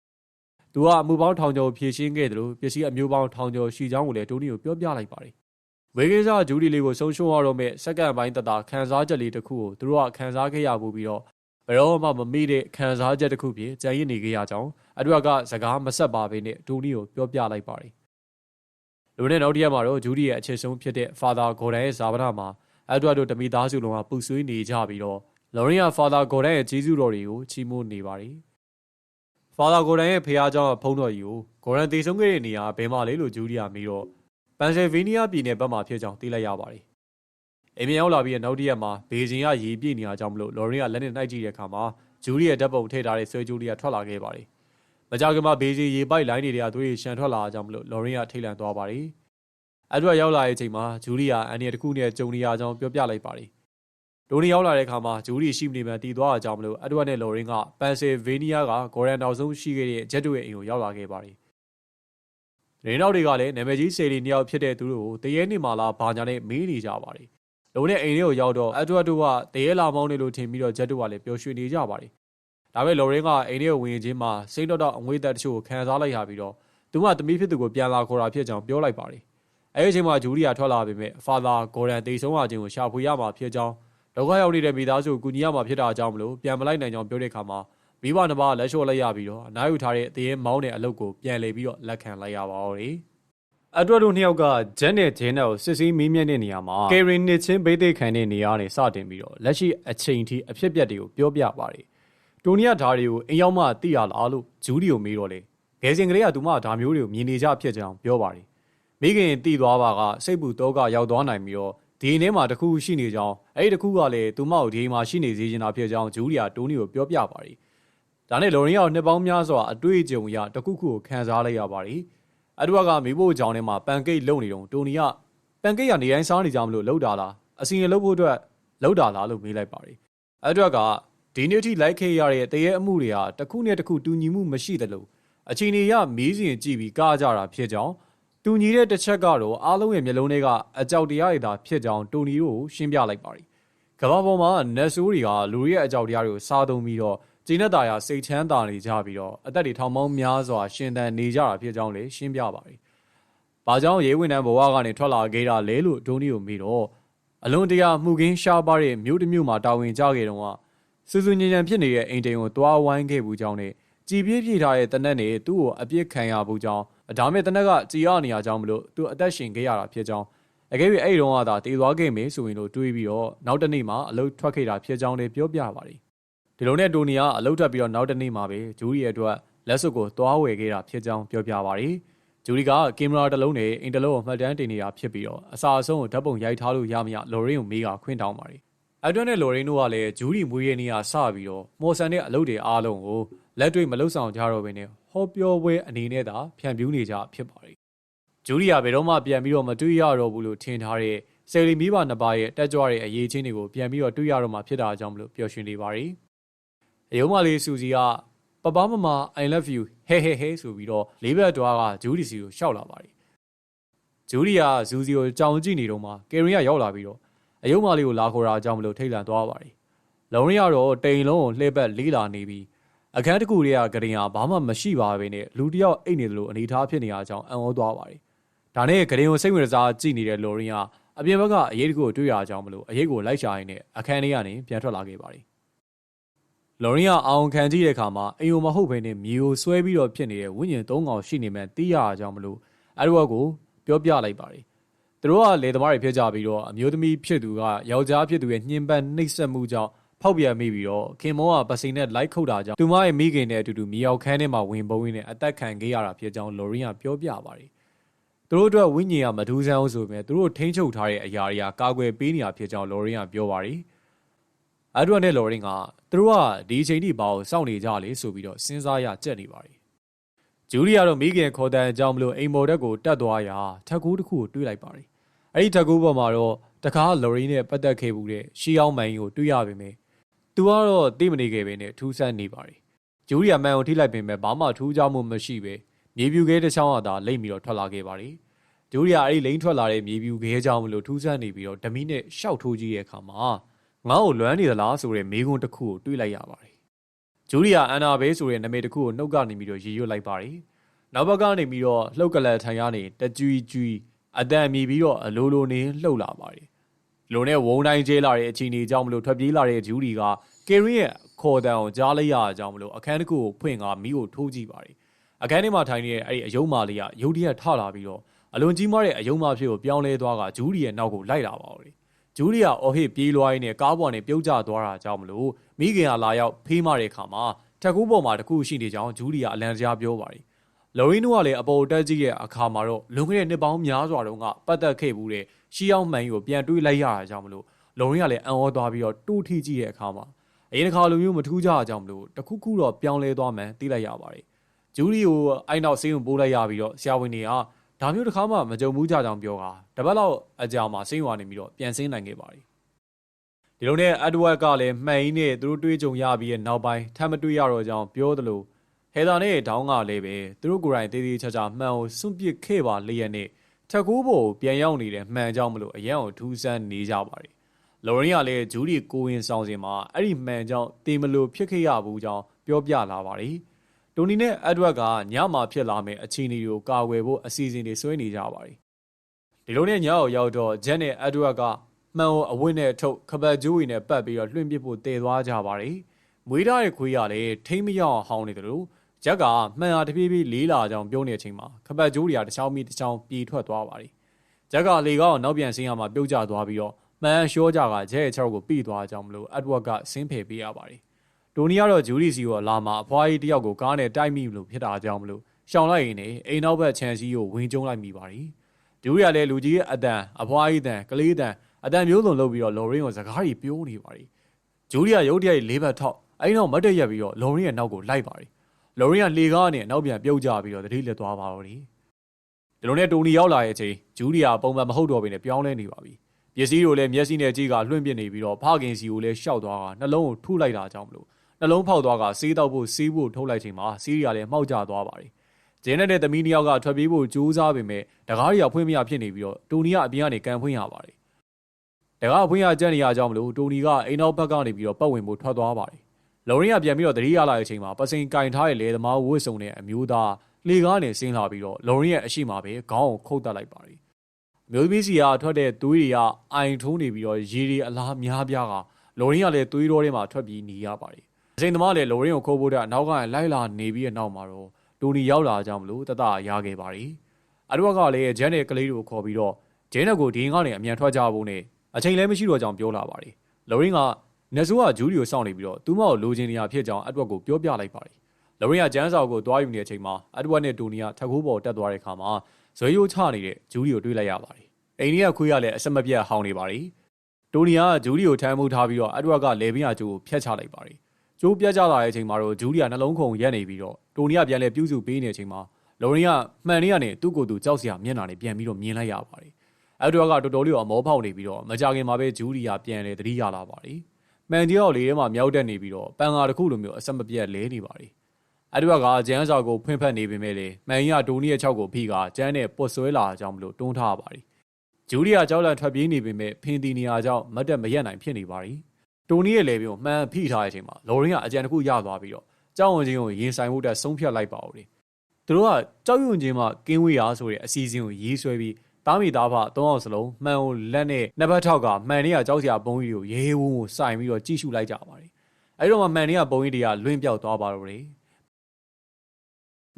သူကအမှုပေါင်းထောင်ကျော်ဖြည့်ရှင်းခဲ့တယ်လို့ပစ္စည်းအမျိုးပေါင်းထောင်ကျော်ရှိကြောင်းကိုလည်းတိုနီကိုပြောပြလိုက်ပါတယ်။ဝေကိစ္စဂျူဒီလေးကိုဆုံးရှုံးရတော့မဲ့စက္ကန့်ပိုင်းတတာခန်းစားချက်လေးတစ်ခုကိုသူတို့ကခန်းစားခဲ့ရမှုပြီးတော့ဘယ်တော့မှမမိတဲ့ခန်းစားချက်တစ်ခုဖြစ်ကြံရည်နေခဲ့ရကြောင်းအတူကစကားမဆက်ပါဘဲနဲ့တိုနီကိုပြောပြလိုက်ပါတယ်။လူနဲ့နောက်တစ်ရက်မှာတော့ဂျူဒီရဲ့အခြေဆုံးဖြစ်တဲ့ Father Gordon ရဲ့ဇာပနာမှာအက်ဒဝါတို့တမိသားစုလုံးကပူဆွေးနေကြပြီးတော့လော်ရင်က Father Gordon ရဲ့ဂျေဇုတော်တွေကိုချီးမွမ်းနေပါတယ်။ Father Gordon ရဲ့ဖခင်เจ้าဖုန်းတော်ကြီးကို Gordon တည်ဆုံးခဲ့တဲ့နေရာဘယ်မှာလဲလို့ဂျူဒီယာမေးတော့ Pennsylvania ပြည်နယ်ဘက်မှာဖြစ်ကြောင်းသိလိုက်ရပါတယ်။အိမ်ပြန်ရောက်လာပြီးနောက်တစ်ရက်မှာဘေဂျင်ကရေပြည့်နေတာကြောင့်မလို့လော်ရင်ကလက်နဲ့နှိုက်ကြည့်တဲ့အခါမှာဂျူဒီရဲ့ဓာတ်ပုံထည့်ထားတဲ့ဆွဲဂျူဒီယာထွက်လာခဲ့ပါတယ်။မကြောက်ကမှဘေဂျင်ရေပိုက်လိုင်းတွေကသွေးရှန်ထွက်လာကြောင်းမလို့လော်ရင်ကထိတ်လန့်သွားပါတယ်။အဲ့တော့ရောက်လာတဲ့အချိန်မှာဂျူလီယာအန်နီတစ်ခုနဲ့ကြုံနေရကြောင်းပြောပြလိုက်ပါတယ်။ ဒိုနီရောက်လာတဲ့အခါမှာဂျူလီရှိမနေမှတည်သွားတာကြောင့်မလို့အက်ဒဝတ်နဲ့လော်ရင်းကပန်ဆယ်ဗေးနီးယားကဂေါ်ရန်နောက်ဆုံးရှိခဲ့တဲ့ဂျက်တို့ရဲ့အိမ်ကိုရောက်လာခဲ့ပါတယ်။ရင်းနောက်တွေကလည်းနာမည်ကြီးဆယ်လီနှစ်ယောက်ဖြစ်တဲ့သူတို့ကိုတရေနေမှလာဘာညာနဲ့မေးနေကြပါတယ်။လုံးနဲ့အိမ်ထဲကိုရောက်တော့အက်ဒဝတ်တို့ကတရေလာမောင်းနေလို့ထင်ပြီးတော့ဂျက်တို့ကလည်းပျော်ရွှင်နေကြပါတယ်။ဒါပေမဲ့လော်ရင်းကအိမ်ထဲကိုဝင်ခြင်းမှာစိတ်တော့တော့အငွေ့သက်တချို့ကိုခံစားလိုက်ရပြီးတော့သူမသမီးဖြစ်သူကိုပြန်လာခေါ်တာဖြစ်ကြောင်းပြောလိုက်ပါတယ်။အဲဒီအချိန်မှာဂျူလီယာထွက်လာပေမဲ့ဖာသာဂေါ်ဒန်တိတ်ဆုံးသွားခြင်းကိုရှာဖွေရမှာဖြစ်ကြောင်း ဒုက္ခရောက်နေတဲ့မိသားစုကိုကူညီရမှာဖြစ်တာကြောင့်မလို့ပြန်မလိုက်နိုင်ကြောင်းပြောတဲ့အခါမှာမိဘနှစ်ပါးလက်လျှော့လိုက်ရပြီးတော့အနားယူထားတဲ့အသေးမောင်းတဲ့အလုပ်ကိုပြန်လေပြီးတော့လက်ခံလိုက်ရပါတော့တယ်အတွက်တို့နှစ်ယောက်ကဂျန်နဲ့ဂျင်းနဲ့ကိုစစ်ဆေးမေးမြန်းတဲ့နေရာမှာကယ်ရင်နစ်ချင်းဘေးသိခံတဲ့နေရာနဲ့စတင်ပြီးတော့လက်ရှိအချိန်ထိအဖြစ်ပြက်တွေကိုပြောပြပါတယ်တိုနီယာဓာရီကိုအင်ရောက်မှသိရလားလို့ဂျူဒီကိုမေးတော့လေဂယ်စင်ကလေးကသူမဓာမျိုးတွေကိုမြင်နေကြဖြစ်ကြောင်းပြောပါတယ်မိခင်တည်သွားပါကစိတ်ပူတော့ကရောက်သွားနိုင်ပြီးတော့ ဒီနေ့မှာတခုရှိနေကြောင်းအဲ့ဒီတခုကလည်းသူမကိုဒီမှာရှိနေစေချင်တာဖြစ်ကြောင်းဂျူလီယာတိုနီကိုပြောပြပါတယ်။ဒါနဲ့လော်ရင်ရောက်နှစ်ပေါင်းများစွာအတွေ့အကြုံရတခုခုကိုခံစားလိုက်ရပါတယ်။အတူကမိဖို့ကြောင်ထဲမှာပန်ကိတ်လုံနေတော့တိုနီကပန်ကိတ်ကနေတိုင်းစားနေကြမလို့လှုပ်တာလားအစီရင်လှုပ်ဖို့အတွက်လှုပ်တာလားလို့မေးလိုက်ပါတယ်။အတူကဒီနေ့ထိလိုက်ခဲ့ရတဲ့တရေအမှုတွေဟာတခုနဲ့တခုတူညီမှုမရှိသလိုအချိန်ကြီးရမီးစဉ်ကြည့်ပြီးကားကြတာဖြစ်ကြောင်း တူညီတဲ့တစ်ချက်ကတော့အားလုံးရဲ့မျက်လုံးထဲကအကြောက်တရားတွေသာဖြစ်ကြောင်းတိုနီတို့ရှင်းပြလိုက်ပါတယ်။ကမ္ဘာပေါ်မှာနက်ဆိုးတွေကလူတွေရဲ့အကြောက်တရားတွေကိုစားသုံးပြီးတော့ကျင်းတဲ့ရာစိတ်ချမ်းသာနေကြပြီးတော့အသက်တွေထောင်ပေါင်းများစွာရှင်သန်နေကြတာဖြစ်ကြောင်းလည်းရှင်းပြပါတယ်။ဘာကြောင့်ရဲဝင်တန်းဘဝကနေထွက်လာခဲ့တာလဲလို့ဒိုနီကိုမေးတော့အလွန်တရာမှုခင်းရှားပါတဲ့မြို့တစ်မြို့မှာတာဝန်ကျခဲ့တော့ကစူးစူးညံညံဖြစ်နေတဲ့အိမ်တိန်ကိုတွားဝိုင်းခဲ့ဘူးကြောင်းနဲ့ကြည်ပြည့်ပြည့်ထားတဲ့တနက်နဲ့သူ့ကိုအပြစ်ခံရဘူးကြောင်း ဒါမဲ့တနက်ကကြည်ရနေရကြောင်းမလို့သူအသက်ရှင်ခဲ့ရတာဖြစ်ကြောင်းအကယ်၍အဲ့တုန်းကသာတည်သွားခဲ့မယ်ဆိုရင်လို့တွေးပြီးတော့နောက်တနေ့မှအလုပ်ထွက်ခဲ့တာဖြစ်ကြောင်းလည်းပြောပြပါတယ်ဒီလိုနဲ့တိုနီကအလုပ်ထွက်ပြီးတော့နောက်တနေ့မှပဲဂျူရီရဲ့အတွက်လက်စွပ်ကိုသွားဝယ်ခဲ့တာဖြစ်ကြောင်းပြောပြပါတယ်ဂျူရီကကင်မရာတစ်လုံးနဲ့အင်တလုံးကိုမှတ်တမ်းတင်နေတာဖြစ်ပြီးတော့အစာအဆုံးကိုဓာတ်ပုံရိုက်ထားလို့ရမရလော်ရင်းကိုမေးကခွင့်တောင်းပါတယ်အဒွန်နဲ့လော်ရင်းတို့ကလည်းဂျူရီမွေးရနေရစပြီးတော့မော်ဆန်တဲ့အလုပ်တွေအားလုံးကိုလက်တွေ့မလှုပ်ဆောင်ကြတော့ဘဲနဲ့ ဟောပြောပွဲအနေနဲ့သာဖြန့်ပြူးနေကြဖြစ်ပါတယ်။ဂျူရီယာဘယ်တော့မှပြန်ပြီးတော့မတွေ့ရတော့ဘူးလို့ထင်ထားတဲ့ဆယ်လီမိဘနှစ်ပါးရဲ့တက်ကြွတဲ့အရေးချင်းတွေကိုပြန်ပြီးတော့တွေ့ရတော့မှဖြစ်တာကြောင့်မလို့ပျော်ရွှင်နေပါတယ်။အယုံမလေးစူစီကပပမမ I love you ဟဲဟဲဟဲဆိုပြီးတော့လေးဘက်တွားကဂျူရီစီကိုရှောက်လာပါတယ်။ဂျူရီယာဇူစီကိုကြောင်ကြည့်နေတော့မှကယ်ရီယာရောက်လာပြီးတော့အယုံမလေးကိုလာခေါ်တာကြောင့်မလို့ထိတ်လန့်သွားပါတယ်။လုံရီကတော့တိန်လုံးကိုလှည့်ပတ်လေးလာနေပြီး အခန်းတစ်ခုတည်းကဂရင်ဟာဘာမှမရှိပါပဲနဲ့လူတယောက်အိတ်နေတယ်လို့အနေထားဖြစ်နေရကြောင်းအံ့ဩသွားပါတယ်။ဒါနဲ့ဂရင်ကိုစိတ်ဝင်စားကြည့်နေတဲ့လိုရင်ကအပြင်ဘက်ကအရေးတကူကိုတွေ့ရကြောင်းမလို့အရေးကိုလိုက်ရှာရင်းနဲ့အခန်းထဲကနေပြန်ထွက်လာခဲ့ပါတယ်။လော်ရင်ကအောင်ခံကြည့်တဲ့အခါမှာအိမ်ကိုမဟုတ်ဘဲနဲ့မြေကိုဆွဲပြီးတော့ဖြစ်နေတဲ့ဝိညာဉ်သုံးကောင်ရှိနေမှသိရကြောင်းမလို့အဲ့ဒီဘက်ကိုပြောပြလိုက်ပါတယ်။သူတို့ကလေသမားတွေဖြစ်ကြပြီးတော့အမျိုးသမီးဖြစ်သူကယောက်ျားဖြစ်သူရဲ့ညှဉ်းပန်းနှိပ်စက်မှုကြောင့် ဖောက်ပြန်မိပြီးတော့ခင်မောကပစိန်နဲ့လိုက်ခုတ်တာကြောင့်သူမရဲ့မိခင်နဲ့အတူတူမြေရောက်ခန်းထဲမှာဝင်ပုံးရင်းနဲ့အသက်ခံခဲ့ရတာဖြစ်ကြောင်းလော်ရင်ကပြောပြပါတယ်။သူတို့အတွက်ဝိညာဉ်ကမထူးဆန်းအောင်ဆိုပေမဲ့သူတို့ထိန်းချုပ်ထားတဲ့အရာတွေကကာကွယ်ပေးနေတာဖြစ်ကြောင်းလော်ရင်ကပြောပါတယ်။အဒွန်နဲ့လော်ရင်ကသူတို့ကဒီအချိန်ထိဘာကိုစောင့်နေကြလဲဆိုပြီးတော့စဉ်းစားရကြက်နေပါတယ်။ဂျူလီယာတော့မိခင်ခေါ်တဲ့အကြောင်းမလို့အိမ်မော်တက်ကိုတက်သွားရာထက်ကူးတစ်ခုကိုတွေးလိုက်ပါတယ်။အဲ့ဒီတက်ကူပေါ်မှာတော့တကားလော်ရီနဲ့ပတ်သက်ခဲ့မှုတဲ့ရှီအောင်မိုင်ကိုတွေ့ရပေမဲ့ သူကတော့သိမနေခဲ့ပဲနဲ့ ထူးဆန်းနေပါတယ်ဂျူရီယာမန်ကို ထိလိုက်ပေမဲ့ဘာမှထူးခြားမှုမရှိပဲမြေပြူခဲတစ်ချောင်းအသာ လိမ့်ပြီးတော့ ထွက်လာခဲ့ပါတယ် ဂျူရီယာအဲ့ဒီလိမ့်ထွက်လာတဲ့ မြေပြူခဲကြောင်းမလို့ ထူးဆန်းနေပြီးတော့ ဓမီနဲ့ရှောက်ထိုးကြည့်တဲ့အခါမှာ ငါ့ကိုလွမ်းနေသလားဆိုတဲ့ မေးခွန်းတစ်ခုကို တွေးလိုက်ရပါတယ် ဂျူရီယာအန်နာဘေးဆိုတဲ့ နာမည်တစ်ခုကို နှုတ်ကနေပြီးတော့ ရည်ရွတ်လိုက်ပါတယ် နောက်ဘက်ကနေပြီးတော့ လှုပ်ကလတ်ထိုင်ရနေ တကြွီကြွီအတန်မြည်ပြီးတော့ အလိုလိုနေလှုပ်လာပါတယ် လိုနဲ့ဝုံတိုင်းကျဲလာတဲ့အချိန်ကြီးကြောင့်မလို့ထွက်ပြေးလာတဲ့ဂျူရီကကယ်ရီရဲ့ခေါ်တန်ကိုကြားလိုက်ရအကြောင်းမလို့အခန်းတစ်ခုကိုဖွင့်ကမိကိုထိုးကြည့်ပါတယ်အခန်းထဲမှာထိုင်နေတဲ့အဲ့ဒီအယုံမာလေးကရုတ်တရက်ထလာပြီးတော့အလွန်ကြီးမားတဲ့အယုံမာဖြစ်ကိုပြောင်းလဲသွားကဂျူရီရဲ့နောက်ကိုလိုက်လာပါတော့ဂျူရီယာအော်ဟစ်ပြေးလွှားရင်းနဲ့ကားပေါ်နဲ့ပြုတ်ကျသွားတာကြောင့်မလို့မိခင်ကလာရောက်ဖေးမတဲ့အခါမှာထက်ကူးပေါ်မှာတခုရှိနေကြောင်းဂျူရီယာအလန်ကြားပြောပါတယ် လော်ရီနိုကလည်းအပေါ်တက်ကြည့်တဲ့အခါမှာတော့လွန်ခဲ့တဲ့နှစ်ပေါင်းများစွာတုန်းကပတ်သက်ခဲ့မှုတဲ့ရှီအောင်မှန်ကိုပြန်တွေးလိုက်ရတာကြောင့်မလို့လော်ရီကလည်းအံ့ဩသွားပြီးတော့တူးထိကြည့်တဲ့အခါမှာအရင်တစ်ခါလိုမျိုးမထူးကြအောင်မလို့တခုခုတော့ပြောင်းလဲသွားမှန်းသိလိုက်ရပါတယ်ဂျူရီကိုအိုင်နောက်ဆေးရုံပို့လိုက်ရပြီးတော့ဆရာဝန်တွေကဒါမျိုးတစ်ခါမှမကြုံဘူးကြကြောင်ပြောတာတပတ်လောက်အကြာမှာစိတ်ဝါနေပြီးတော့ပြန်ဆင်းနိုင်ခဲ့ပါတယ်ဒီလိုနဲ့အက်ဒဝတ်ကလည်းမှန်ရင်းနဲ့သူတို့တွေးကြုံရပြီးရဲ့နောက်ပိုင်းထပ်မတွေးရတော့ကြောင်ပြောသလို ဟဲသာနဲ့ဒေါင်းကလည်းပဲသူတို့ကိုယ်တိုင်တေးသေးချာချာမှန်ကိုစွန့်ပစ်ခဲ့ပါလျက်နဲ့ထက်ကိုးပေါ်ပြန်ရောက်နေတဲ့မှန်ကြောင့်မလို့အရန်ကိုထူးဆန်းနေကြပါတယ်လော်ရင်ကလည်းဂျူးဒီကိုဝင်ဆောင်စင်မှာအဲ့ဒီမှန်ကြောင့်တေမလို့ဖြစ်ခဲ့ရဘူးကြောင်းပြောပြလာပါတယ်တိုနီနဲ့အက်ဒဝတ်ကညမှာဖြစ်လာမယ့်အခြေအနေကိုကာကွယ်ဖို့အစီအစဉ်တွေဆွဲနေကြပါတယ်ဒီလိုနဲ့ညကိုရောက်တော့ဂျက်နဲ့အက်ဒဝတ်ကမှန်ကိုအဝင့်နဲ့ထုတ်ခပတ်ဂျိုးရီနဲ့ပတ်ပြီးတော့လွှင့်ပစ်ဖို့တည်သွားကြပါတယ်မွေးထားတဲ့ခွေးကလည်းထိမ့်မရောက်အောင်ဟောင်းနေတယ်လို့ ဂျက်ကမှန်အားတပြေးပြေးလေးလာကြောင်ပြောနေတဲ့အချိန်မှာခပတ်ဂျိုးတွေကတစ်ချောင်းမိတစ်ချောင်းပြေထွက်သွားပါတယ်ဂျက်ကလေကောက်နောက်ပြန်ဆင်းရမှာပြုတ်ကျသွားပြီးတော့မှန်ရှောကြကဂျက်ရဲ့ခြေထောက်ကိုပြီးသွားကြောင်းမလို့အက်ဒဝတ်ကဆင်းဖယ်ပေးရပါတယ်တိုနီကတော့ဂျူရီစီကိုလာမှာအဖွားကြီးတယောက်ကိုကားနဲ့တိုက်မိလို့ဖြစ်တာကြောင့်မလို့ရှောင်လိုက်ရင်လည်းအိမ်နောက်ဘက်ခြံစည်းကိုဝင်ကျုံလိုက်မိပါတယ်ဂျူရီကလည်းလူကြီးရဲ့အတန်အဖွားကြီးတန်ကလေးတန်အတန်မျိုးစုံလုပ်ပြီးတော့လော်ရင်းကိုစကားကြီးပြောနေပါတယ်ဂျူရီကရုတ်တရက်လေးဘက်ထောက်အဲ့နောက်မတ်တက်ရက်ပြီးတော့လော်ရင်းရဲ့နောက်ကိုလိုက်ပါတယ် လော်ရင်းကလေကားနဲ့နောက်ပြန်ပြုတ်ကျပြီးတော့တတိလက်သွားပါတော့တယ်ဒီလိုနဲ့တိုနီရောက်လာတဲ့အချိန်ဂျူရီကပုံမှန်မဟုတ်တော့ဘဲနဲ့ပြောင်းလဲနေပါပြီပစ္စည်းတို့လည်းမျက်စိနဲ့ကြည့်ကလွှင့်ပစ်နေပြီးတော့ဖခင်စီကိုလည်းရှောက်သွားကနှလုံးကိုထုလိုက်တာကြောင့်မလို့နှလုံးဖောက်သွားကစေးတော့ဖို့စေးဖို့ထုတ်လိုက်ချိန်မှာစီးရီယာလည်းမှောက်ကျသွားပါတယ်ဂျင်းနဲ့တဲ့သမီးနှစ်ယောက်ကထွက်ပြေးဖို့ကြိုးစားပေမဲ့တကားရီယာဖွင့်မရဖြစ်နေပြီးတော့တိုနီကအပြင်ကနေကန်ဖွင့်ရပါတယ်တကားဖွင့်ရကြက်နေရကြောင်းမလို့တိုနီကအိမ်နောက်ဘက်ကနေပြီးတော့ပတ်ဝင်ဖို့ထွက်သွားပါတယ် လော်ရင်ကပြန်ပြီးတော့တတိယလာတဲ့အချိန်မှာပစင်ကင်ထားတဲ့လေသမားဝှစ်စုံတဲ့အမျိုးသားလေကားနဲ့ဆင်းလာပြီးတော့လော်ရင်ရဲ့အရှိမပဲခေါင်းကိုခုတ်တက်လိုက်ပါတယ်မျိုးသမီးစီကထွက်တဲ့သွေးတွေကအိုင်ထုံးနေပြီးတော့ရေတွေအလားများပြားကလော်ရင်ကလည်းသွေးတော်ထဲမှာထွက်ပြီးနေရပါတယ်အချိန်သမားလည်းလော်ရင်ကိုခိုးဖို့တဲ့အနောက်ကလိုက်လာနေပြီးတဲ့နောက်မှာတော့တိုနီရောက်လာကြမလို့တတရခဲ့ပါတယ်အတော့ကလည်းဂျန်နဲ့ကလေးတို့ခေါ်ပြီးတော့ဂျင်းနဲ့ကိုဒီငါနဲ့အမြန်ထွက်ကြဖို့နဲ့အချိန်လည်းမရှိတော့ကြောင်ပြောလာပါတယ်လော်ရင်က နက်ဆိုးကဂျူးရီကိုစောင့်နေပြီးတော့သူမကိုလိုချင်နေရဖြစ်ကြောင်းအတော့ကိုပြောပြလိုက်ပါတယ်လော်ရင်ကဂျန်ဆောက်ကိုသွားယူနေတဲ့အချိန်မှာအတော့နဲ့တိုနီကထက်ခိုးပေါ်တက်သွားတဲ့အခါမှာဇွဲရိုးချနေတဲ့ဂျူးရီကိုတွေ့လိုက်ရပါတယ်အိန္ဒိယခွေးကလည်းအဆက်မပြတ်ဟောင်းနေပါတယ်တိုနီကဂျူးရီကိုထမ်းမှုထားပြီးတော့အတော့ကလေပင်ရကျိုးကိုဖျက်ချလိုက်ပါတယ်ကျိုးပြတ်ကျလာတဲ့အချိန်မှာတော့ဂျူးရီကနှလုံးခုန်ရက်နေပြီးတော့တိုနီကပြန်လဲပြုစုပေးနေတဲ့အချိန်မှာလော်ရင်ကမှန်နေရနေသူ့ကိုယ်သူကြောက်စရာမျက်နှာနဲ့ပြန်ပြီးတော့မြင်လိုက်ရပါတယ်အတော့ကတော်တော်လေးတော့အမောဖောက်နေပြီးတော့မကြခင်မှာပဲဂျူးရီကပြန်လဲသတိရလာပါတယ် မှန်တယောက်လေးထဲမှာမြောက်တက်နေပြီးတော့ပန်ကာတစ်ခုလိုမျိုးအဆက်မပြတ်လဲနေပါတယ်အတူကဂျန်ဆောက်ကိုဖွင့်ဖက်နေပေမဲ့လေမှန်ကြီးကဒိုနီရဲ့၆ကိုဖိကဂျန်နဲ့ပုတ်ဆွဲလာကြောင်းမလို့တွန်းထားပါတယ်ဂျူလီယာကြောက်လန့်ထွက်ပြေးနေပေမဲ့ဖင်တီနီယာကြောင့်မတ်တက်မရက်နိုင်ဖြစ်နေပါတယ်တိုနီရဲ့လေပြုံမှန်ဖိထားတဲ့အချိန်မှာလော်ရင်ကအကြံတစ်ခုရသွားပြီးတော့ကြောက်ဝင်ချင်းကိုရင်ဆိုင်မှုတက်ဆုံးဖြတ်လိုက်ပါဦးတယ်သူတို့ကကြောက်ရွံ့ခြင်းမှကင်းဝေးရာဆိုတဲ့အစီအစဉ်ကိုရေးဆွဲပြီး တားမီသားဖသုံးအောင်စလုံးမှန်ကိုလက်နဲ့နှစ်ဘက်ထောက်ကမှန်နေရကြောက်စရာပုံကြီးကိုရဲဝုန်းကိုစိုင်ပြီးတော့ကြည့်ရှုလိုက်ကြပါတယ်အဲဒီတော့မှမှန်နေရပုံကြီးတွေကလွင့်ပြောက်သွားပါတော့တယ်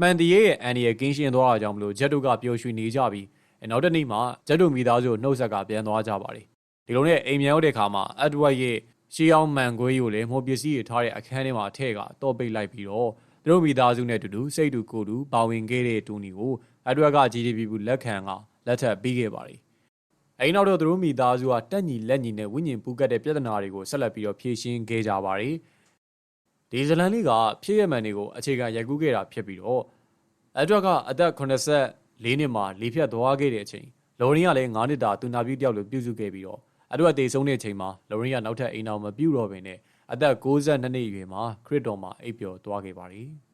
မှန်တရေရဲ့အန်ဒီရဲ့ကင်းရှင်းသွားတာကြောင့်မလို့ဂျက်တို့ကပျော်ရွှင်နေကြပြီးနောက်တစ်နေ့မှာဂျက်တို့မိသားစုနှုတ်ဆက်ကပြန်သွားကြပါတယ်ဒီလိုနဲ့အိမ်မြန်ရောက်တဲ့အခါမှာအက်ဒဝတ်ရဲ့ရှေးအောင်မန်ခွေးကိုလည်းမော်ပစ္စည်းတွေထားတဲ့အခန်းထဲမှာထည့်ကတော့ပိတ်လိုက်ပြီးတော့သူတို့မိသားစုနဲ့တူတူစိတ်တူကိုယ်တူပါဝင်ခဲ့တဲ့တူနီကိုအက်ဒဝတ်က GDP ဘူးလက်ခံက လက်ထပ်ပြီးခဲ့ပါတယ်အဲဒီနောက်တော့သူတို့မိသားစုကတက်ညီလက်ညီနဲ့ဝိညာဉ်ပူကတ်တဲ့ပြဿနာတွေကိုဆက်လက်ပြီးတော့ဖြေရှင်းခဲ့ကြပါတယ်ဒီဇလန်လေးကဖြစ်ရမှန်တွေကိုအခြေခံရိုက်ကူးခဲ့တာဖြစ်ပြီးတော့အက်ဒဝတ်ကအသက်84နှစ်မှာလေဖြတ်သွားခဲ့တဲ့အချိန်လော်ရင်းကလည်း9နှစ်တာသူနာပြုတယောက်လိုပြုစုခဲ့ပြီးတော့အတူအသေးဆုံးတဲ့အချိန်မှာလော်ရင်းကနောက်ထပ်အိမ်အောင်မပြုတ်တော့ဘဲနဲ့အသက်62နှစ်အရွယ်မှာခရစ်တော်မှာအိပ်ပျော်သွားခဲ့ပါတယ်။